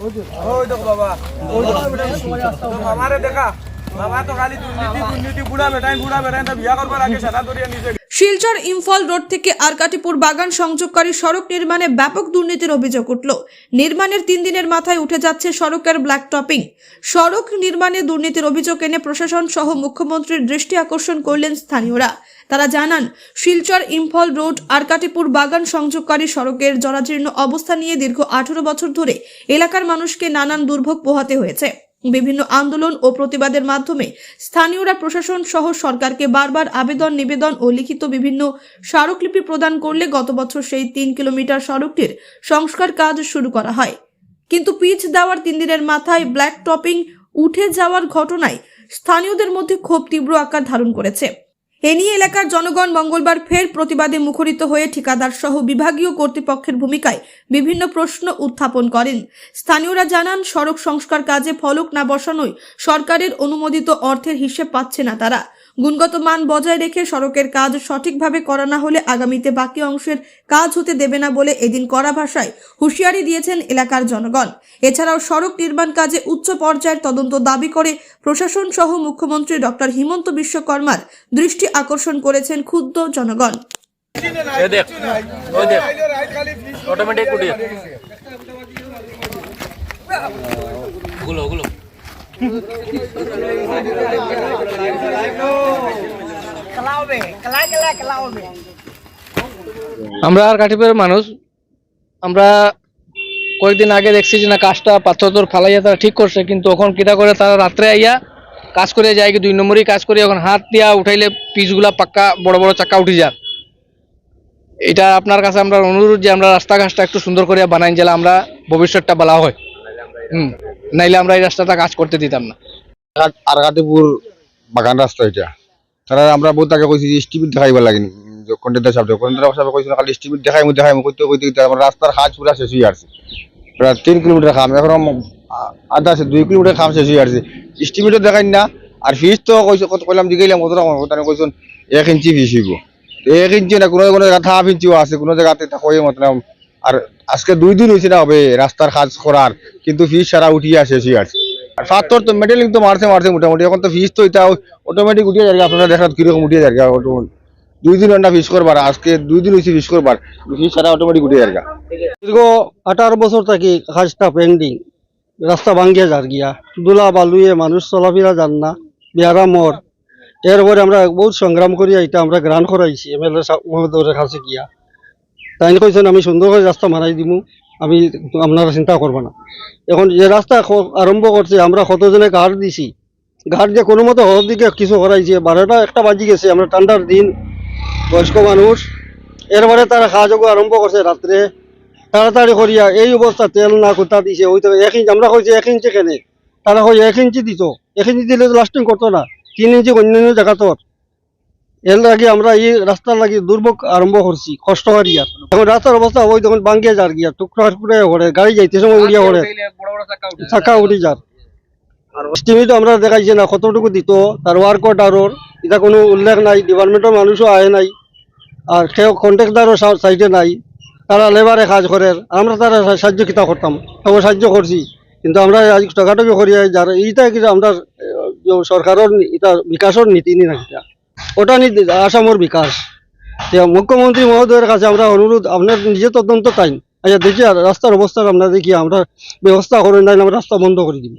ওই দেখো বাবা। দেখো মামারে দেখা। শিলচর ইম্ফল রোড থেকে আরকাটিপুর বাগান সংযোগকারী সড়ক নির্মাণে ব্যাপক দুর্নীতির অভিযোগ উঠল। নির্মাণের তিন দিনের মাথায় উঠে যাচ্ছে সড়কের ব্ল্যাক টপিং। সড়ক নির্মাণে দুর্নীতির অভিযোগ এনে প্রশাসন সহ মুখ্যমন্ত্রীর দৃষ্টি আকর্ষণ করলেন স্থানীয়রা। তারা জানান, শিলচর ইম্ফল রোড আরকাটিপুর বাগান সংযোগকারী সড়কের জরাজীর্ণ অবস্থা নিয়ে দীর্ঘ আঠারো বছর ধরে এলাকার মানুষকে নানান দুর্ভোগ পোহাতে হয়েছে। বিভিন্ন আন্দোলন ও প্রতিবাদের মাধ্যমে স্থানীয়রা প্রশাসন সহ সরকারকে বারবার আবেদন, নিবেদন ও লিখিত বিভিন্ন স্মারকলিপি প্রদান করলে গত বছর সেই তিন কিলোমিটার সড়কটির সংস্কার কাজ শুরু করা হয়। কিন্তু পিচ দেওয়ার তিন দিনের মাথায় ব্ল্যাক টপিং উঠে যাওয়ার ঘটনায় স্থানীয়দের মধ্যে ক্ষোভ তীব্র আকার ধারণ করেছে। এ নিয়ে এলাকার জনগণ মঙ্গলবার ফের প্রতিবাদে মুখরিত হয়ে ঠিকাদার সহ বিভাগীয় কর্তৃপক্ষের ভূমিকায় বিভিন্ন প্রশ্ন উত্থাপন করেন। স্থানীয়রা জানান, সড়ক সংস্কার কাজে ফলক না বসানোয় সরকারের অনুমোদিত অর্থের হিসেব পাচ্ছে না তারা। গুণগত মান বজায় রেখে সড়কের কাজ সঠিকভাবে করা না হলে আগামীতে বাকি অংশের কাজ হতে দেবে না বলে এদিন কড়া ভাষায় হুঁশিয়ারি দিয়েছেন এলাকার জনগণ। এছাড়াও সড়ক নির্মাণ কাজে উচ্চ পর্যায়ের তদন্ত দাবি করে প্রশাসন সহ মুখ্যমন্ত্রী ডক্টর হিমন্ত বিশ্বকর্মার দৃষ্টি আকর্ষণ করেছেন ক্ষুব্ধ জনগণ। ये আমরা আর কাঠিপুরের মানুষ, আমরা কয়েকদিন আগে দেখছি যে না কাজটা পাথর তোর ফালাইয়া তারা ঠিক করছে, কিন্তু এখন কিটা করে, তারা রাত্রে আইয়া কাজ করে যায় কি দুই নম্বরই কাজ করে এখন হাত দিয়া উঠাইলে পিচগুলা পাক্কা বড় বড় চাক্কা উঠে যায়। এটা আপনার কাছে আমরা অনুরোধ যে আমরা রাস্তাঘাটটা একটু সুন্দর করে বানাই গেলে আমরা ভবিষ্যৎটা বলা হয়। নাইলে আমরা এই রাস্তাটা কাজ করতে দিতাম না। আরগাটিপুর বাগান রাস্তা এটা। তারা আমরা বহুত আগে কইছি যে স্টিপিট দেখাইব লাগে কন্ট্রাক্টর সাহেব কন্ট্রাক্টর সাহেব কইছিল, খালি স্টিপিট দেখাই মু দেখাই মু কইতে কইতে আমার রাস্তার কাজ পুরা শেষ হয়ে আসছে। প্রায় তিন কিলোমিটার খাম এখন আধা আছে, দুই কিলোমিটার খাম শেষ হয়ে আসছে। স্টিপিটও দেখাই না, আর ফিস তো কইছো, কত কইলাম দিগাইলাম কত রকম তারা কইছেন এক ইঞ্চি ফিস হইব। তো এক ইঞ্চি না, কোনো কোনো জায়গা হাফ ইঞ্চিও আছে, কোনো জায়গাতে কই মতলাম আর আজকে দুই দিন হয়েছে না হবে, রাস্তার কাজ করার, কিন্তু ফিস সারা উঠিয়ে হয়ে আসছে আর। পাথর তো মেটেলিং তো মারছে মারছে মোটামুটি, এখন তো ফিস তো এটা অটোমেটিক উঠিয়ে যাবে আপনারা দেখাত কীরকম উঠিয়ে যাবে। দুই দিন ঘণ্টা ফিস করবার, আজকে দুই দিন হয়েছে ফিস করবার ফিস সারা অটোমেটিক উঠিয়ে যাবে। দীর্ঘ আঠারো বছর থাকি কাজটা পেন্ডিং রাস্তা ভাঙ্গিয়া যার গিয়া, দুলা বালুয়ে মানুষ চলাফেরা যান না বিয়ারা মর এরপরে আমরা বহুত সংগ্রাম করি এটা আমরা গ্রান করাইছি, এম এল এ কাছে গিয়া। তাই কইছেন আমি সুন্দর করে রাস্তা মারাই দিমু, আমি আপনারা চিন্তা করব না। এখন যে রাস্তা আরম্ভ করছে আমরা কতজনে ঘাট দিছি, ঘাট যে কোনো মতো হওয়ার দিকে কিছু করাইছে বারোটা একটা বাজি গেছে, আমরা ঠান্ডার দিন, বয়স্ক মানুষ। এরপরে তারা খাওয়া যোগ আরম্ভ করছে রাত্রে তাড়াতাড়ি করিয়া এই অবস্থা তেল না কোথা দিছে ওই তো এক ইঞ্চি আমরা কইছি এক ইঞ্চি কেনে? তারা কই এক ইঞ্চি দিত এক ইঞ্চি দিলে তো লাস্টিং করতো না, তিন ইঞ্চি অন্যান্য জায়গা তোর এর লাগে আমরা এই রাস্তার লাগি দুর্ভোগ আরম্ভ করছি, কষ্ট করিয়া এখন রাস্তার অবস্থা ওই তখন বাঙ্গিয়ে যার গিয়া টুকরা টুকরা করে গাড়ি যাইতে সময় উড়িয়া উঠে চাকা উঠি যার স্টিমি তো আমরা দেখাইছি না, কতটুকু দিত, তার ওয়ার্ক অর্ডারর এটা কোনো উল্লেখ নাই, ডিপার্টমেন্টের মানুষও আয় নাই, আর কেউ কন্ট্রাক্টারও সাইডে নাই, তারা লেবারে কাজ করে আমরা তারা সাহায্য কিতা করতাম, তবে সাহায্য করছি, কিন্তু আমরা আজ টাকাটুকু করি যার এইটা আমরা সরকারের এটা বিকাশের নীতি নি না। ওটা নিয়ে আসামের বিকাশ। মুখ্যমন্ত্রী মহোদয়ের কাছে আমরা অনুরোধ, আপনার নিজে তদন্ত টাইম। আচ্ছা দেখি রাস্তার অবস্থা আমরা দেখি, আমরা ব্যবস্থা করে নাই, আমরা রাস্তা বন্ধ করে দিব।